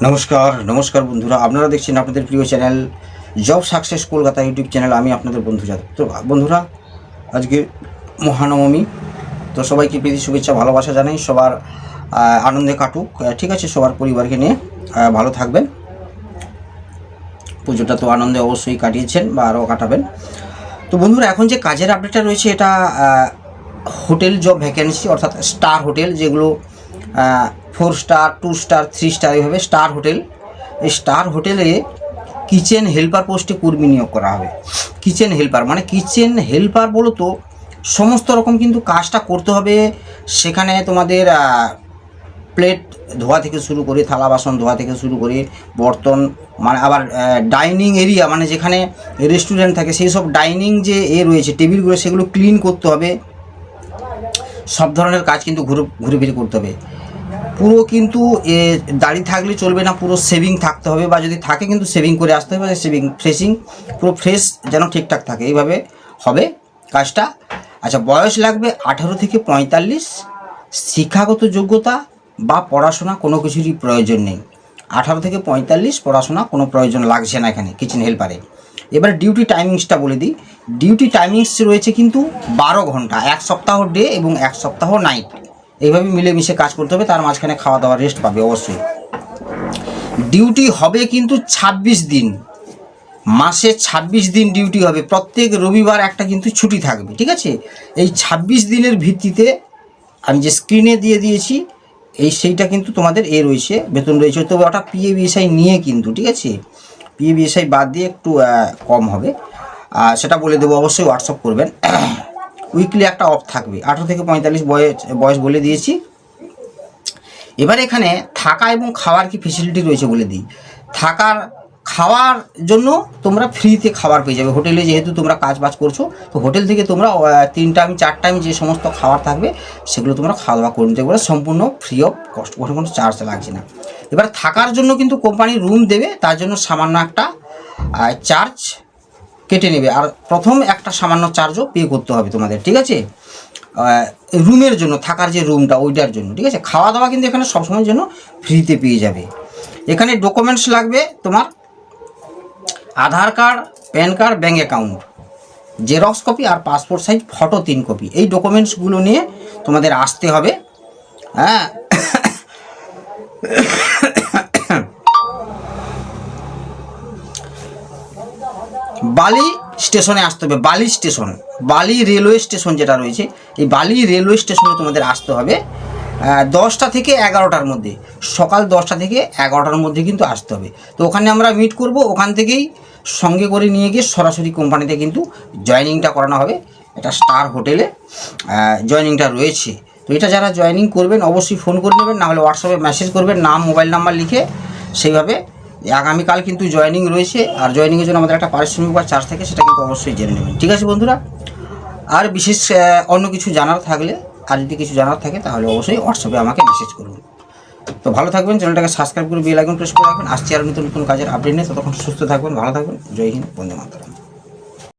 নমস্কার নমস্কার বন্ধুরা। আপনারা দেখছেন আপনাদের প্রিয় channel job success Kolkata YouTube channel. আমি আপনাদের বন্ধু যাদব তো, বন্ধুরা, আজকে মহানবমী। তো সবাইকে প্রীতি, শুভেচ্ছা, ভালোবাসা জানাই। সবার আনন্দে কাটুক। ঠিক আছে, সবার পরিবারকে নিয়ে ভালো থাকবেন। পুজোটা তো আনন্দে অবশ্যই কাটিয়েছেন বা আরও কাটাবেন। তো বন্ধুরা, এখন যে কাজের আপডেটটা রয়েছে, এটা হোটেল জব ভ্যাকেন্সি অর্থাৎ স্টার হোটেল, যেগুলো four star two star three star এইভাবে স্টার হোটেল এই স্টার হোটেলে কিচেন হেল্পার পোস্টে কর্মী নিয়োগ করা হবে। কিচেন হেল্পার মানে কিচেন হেল্পার বলো তো, সমস্ত রকম কিন্তু কাজটা করতে হবে। সেখানে তোমাদের প্লেট ধোয়া থেকে শুরু করে, থালা বাসন ধোয়া থেকে শুরু করে, বর্তন মানে আবার ডাইনিং এরিয়া মানে যেখানে রেস্টুরেন্ট থাকে, সেই সব ডাইনিং যে এ রয়েছে টেবিলগুলো সেগুলো ক্লিন করতে হবে। সব ধরনের কাজ কিন্তু ঘুরে ঘুরে ফিরে করতে হবে। পুরো কিন্তু এ দাড়ি থাকলে চলবে না, পুরো সেভিং থাকতে হবে বা যদি থাকে কিন্তু সেভিং করে আসতে হবে সেভিং ফ্রেশিং পুরো ফ্রেশ যেন ঠিকঠাক থাকে। এইভাবে হবে কাজটা। আচ্ছা বয়স লাগবে আঠারো থেকে পঁয়তাল্লিশ। শিক্ষাগত যোগ্যতা বা পড়াশোনা কোনো কিছুরই প্রয়োজন নেই। আঠারো থেকে পঁয়তাল্লিশ, পড়াশোনা কোনো প্রয়োজন লাগছে না এখানে কিচেন হেল্পারে এবার ডিউটি টাইমিংসটা বলে দিই। ডিউটি টাইমিংস রয়েছে কিন্তু বারো ঘণ্টা, এক সপ্তাহ ডে এবং এক সপ্তাহ নাইট এইভাবে মিলেমিশে কাজ করতে হবে, তার মাঝখানে খাওয়া দাওয়া রেস্ট পাবে অবশ্যই। ডিউটি হবে কিন্তু ২৬ দিন। মাসে ২৬ দিন ডিউটি হবে। প্রত্যেক রবিবার একটা কিন্তু ছুটি থাকবে, ঠিক আছে? এই ২৬ দিনের ভিত্তিতে আমি যে স্ক্রিনে দিয়ে দিয়েছি, এই সেইটা কিন্তু তোমাদের এ রয়েছে, বেতন রয়েছে। তবে ওটা পিএবিএসআই নিয়ে কিন্তু, ঠিক আছে? পিএবিএসআই বাদ দিয়ে একটু কম হবে। সেটা বলে দেবো, অবশ্যই হোয়াটসঅ্যাপ করবেন। উইকলি একটা অফ থাকবে। আঠারো থেকে পঁয়তাল্লিশ বয়স বয়স বলে দিয়েছি। এবার এখানে থাকা এবং খাওয়ার কি ফেসিলিটি রয়েছে বলে দিই। থাকার, খাওয়ার জন্য তোমরা ফ্রিতে খাবার পেয়ে যাবে। হোটেলে যেহেতু তোমরা কাজ বাজ করছ, তো হোটেল থেকে তোমরা তিন টাইম চার টাইম যে সমস্ত খাবার থাকবে, সেগুলো তোমরা খাওয়া দাওয়া করে নিতে পারো। সম্পূর্ণ ফ্রি অফ কস্ট কোনো কোনো চার্জ লাগছে না। এবার থাকার জন্য কিন্তু কোম্পানি রুম দেবে, তার জন্য সামান্য একটা চার্জ কেটে নেবে। আর প্রথম একটা সামান্য চার্জও পে করতে হবে তোমাদের, ঠিক আছে? রুমের জন্য, থাকার যে রুমটা ওইটার জন্য, ঠিক আছে? খাওয়া দাওয়া কিন্তু এখানে সবসময়ের জন্য ফ্রিতে পেয়ে যাবে। এখানে ডকুমেন্টস লাগবে তোমার, Aadhaar card PAN card bank account xerox copy আর পাসপোর্ট সাইজ ফটো তিন কপি এই ডকুমেন্টসগুলো নিয়ে তোমাদের আসতে হবে। হ্যাঁ? বালি স্টেশনে আসতে হবে, বালি স্টেশন, বালি রেলওয়ে স্টেশন যেটা রয়েছে, এই বালি রেলওয়ে স্টেশনে তোমাদের আসতে হবে দশটা থেকে এগারোটার মধ্যে, সকাল দশটা থেকে এগারোটার মধ্যে কিন্তু আসতে হবে। তো ওখানে আমরা মিট করব, ওখান থেকেই সঙ্গে করে নিয়ে গিয়ে সরাসরি কোম্পানিতে কিন্তু জয়নিংটা করানো হবে, এটা স্টার হোটেলে জয়নিংটা রয়েছে। তো এটা যারা জয়নিং করবেন, অবশ্যই ফোন করে নেবেন, নাহলে হোয়াটসঅ্যাপে মেসেজ করবেন, নাম মোবাইল নাম্বার লিখে সেইভাবে আগামীকাল কিন্তু জয়নিং রয়েছে, আর জয়নিংয়ের জন্য আমাদের একটা পারিশ্রমিক বা চার্জ থাকে, সেটা কিন্তু অবশ্যই জেনে নেবেন। ঠিক আছে বন্ধুরা? আর বিশেষ অন্য কিছু জানার থাকলে, আর যদি কিছু জানার থাকে, তাহলে অবশ্যই হোয়াটসঅ্যাপে আমাকে মেসেজ করুন। তো ভালো থাকবেন, চ্যানেলটাকে সাবস্ক্রাইব করে বেল আইকন প্রেস করে রাখবেন। আসছি আর নতুন নতুন কাজের আপডেট নিয়ে, ততক্ষণ সুস্থ থাকবেন, ভালো থাকবেন, জয় হিন্দ, বন্দে মাতরম।